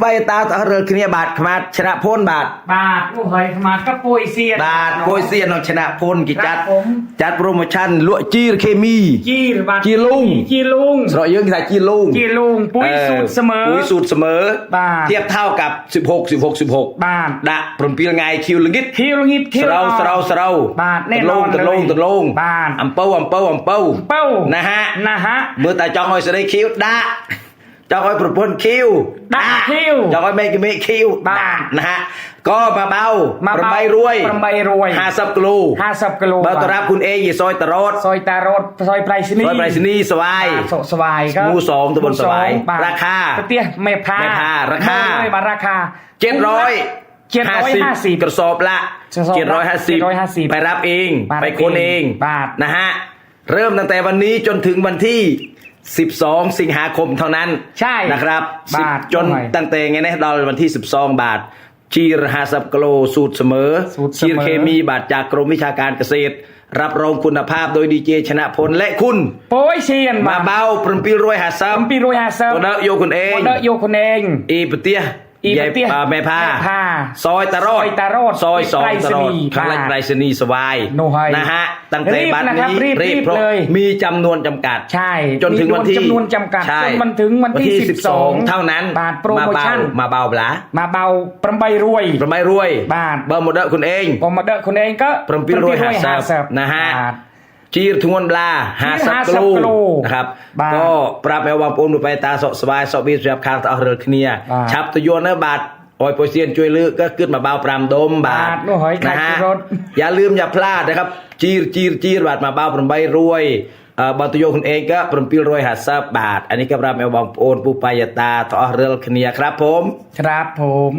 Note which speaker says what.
Speaker 1: ใบตาตะเรือគ្នាบาดขมาดชนะพ้นบาด
Speaker 2: บาดผู้เฮยขมาดก็ปุยเสียน บาทโคยเส
Speaker 1: ียนน้อชนะพ้นกิจจัดจัดโปรโมชั่นลวกจีรเคมี
Speaker 2: จีรบาดจี้ลุง จีลุงส
Speaker 1: ระเยอะกิจจีลุงจ
Speaker 2: ีลุงปุยสูตรเสมอ ปุ๋ย
Speaker 1: สูตรเสมอ
Speaker 2: บาดเที
Speaker 1: ยบเท่ากับสิบหกสิบหกสิบหก
Speaker 2: บาด
Speaker 1: ดะปรุนปีละไงคิวลงิด
Speaker 2: คิวลงิดคิสวราสเรา
Speaker 1: สรา
Speaker 2: บาดแน่นอนตะลงตะลงตะ
Speaker 1: ลง
Speaker 2: บาด
Speaker 1: อัมเป้าอัมเป้าอัมเป้า
Speaker 2: เป้า
Speaker 1: นะฮะ
Speaker 2: นะฮะ
Speaker 1: เมื่อตาจองหอยสไลด์คิวดะ เจ้าอ้อยปรพนคิวดักค
Speaker 2: ิวเจ้
Speaker 1: าอ้อยเมกิเมคิวบ้านะฮะก็มาเบามาประใบรวยม
Speaker 2: าใบรวยห้า
Speaker 1: สับกลู
Speaker 2: ห้าสับกิโลเบาตร
Speaker 1: ับคุณเอยี่ซอยตารอด
Speaker 2: ซอยตารอดซอยไพรสนีซอยไพรส
Speaker 1: นีสวาย
Speaker 2: สวายครับมู
Speaker 1: สองตะบนสวายราคา
Speaker 2: เตี้ยเมพาเมพา
Speaker 1: ราคา
Speaker 2: ราคา
Speaker 1: เจ็ดร้อย
Speaker 2: จ็ดร้อยห้าสิบ
Speaker 1: กระสอบละ
Speaker 2: เจ็ดร้อยห้าสิบไป
Speaker 1: รับเอง ไปคนเอง
Speaker 2: บาท
Speaker 1: นะฮะ เริ่มตั้งแต่วันนี้จนถึงวันที่ 12 สิงหาคมเท่านั้น
Speaker 2: ใช่นะ
Speaker 1: ครับบาท10จนหน่อยตั้งแต่ไงนะดอลวันที่ 12 บาท ชีรหาสับกโลสูตรเสมอสูตรเสมอ ชีรเคมีบาทจากกรมวิชาการเกษตร รับรองคุณภาพโดยดีเจชนะพลและคุณ
Speaker 2: โป้ยเชียนมาเ
Speaker 1: บาปรมปีรวยหาซัซัม
Speaker 2: ปีโรยาเซิร์ตัว
Speaker 1: เดอะโยคุณเองโมเดอร
Speaker 2: ์โยคนเอง
Speaker 1: อีปะเตีย อีปะเตี้ยใหญ่อ่าแม่ผ้าแม่
Speaker 2: ผ้า
Speaker 1: ซอยตะรอดซอย
Speaker 2: ตะรอดซอยสองไปรตะษรอณีดย์ข้างหลังค่ะไป
Speaker 1: รษณีย์สวาย
Speaker 2: โน่ให้นะ
Speaker 1: ฮะตั้งแต่รีบบัดนะครับนี้รีบรีบเพราะเลยมีจำนวนจำกัด
Speaker 2: ใช่ จนถึงวันที่มีจำนวนจำกัดใช่จนมันถึงวันที่ 12 เ
Speaker 1: ท่านั้น
Speaker 2: บาทโปรโมชั่น
Speaker 1: มาเบามาเบาปลา
Speaker 2: มาเบาประใบรวย
Speaker 1: ประไม่รวย
Speaker 2: บาท
Speaker 1: เบอร์โมเดลคุณเอง
Speaker 2: พอมาเดอร์คนเองก็ประปีรวยหาหาซัเซิร์บฟนะฮะ
Speaker 1: บาทจีรทงวนปลาหาซับ50กลูกิโลนะครับ
Speaker 2: บาทก็
Speaker 1: ปรับแมววางปูนไปตาสสบายสบีสบคางตาเรือเคลียร์บาทชับตะโยนเนอะบาทโอยโปรเซียนช่วยเลือกก็ขึ้นมาเบาปรามดมบาบาท
Speaker 2: ทนู่นหอยนะฮะขายรถ
Speaker 1: อย่าลืมอย่าพลาดนะครับจีรจีรจีรบาทมาเบาปรมใบรวยเอ่อบางตะโยคุณเองก็ปรมปีรวยหาซับบาทอันนี้ก็ปรับแมววางปูนปูปายตาตาเรือเคลียร์ครับผม
Speaker 2: ครับผม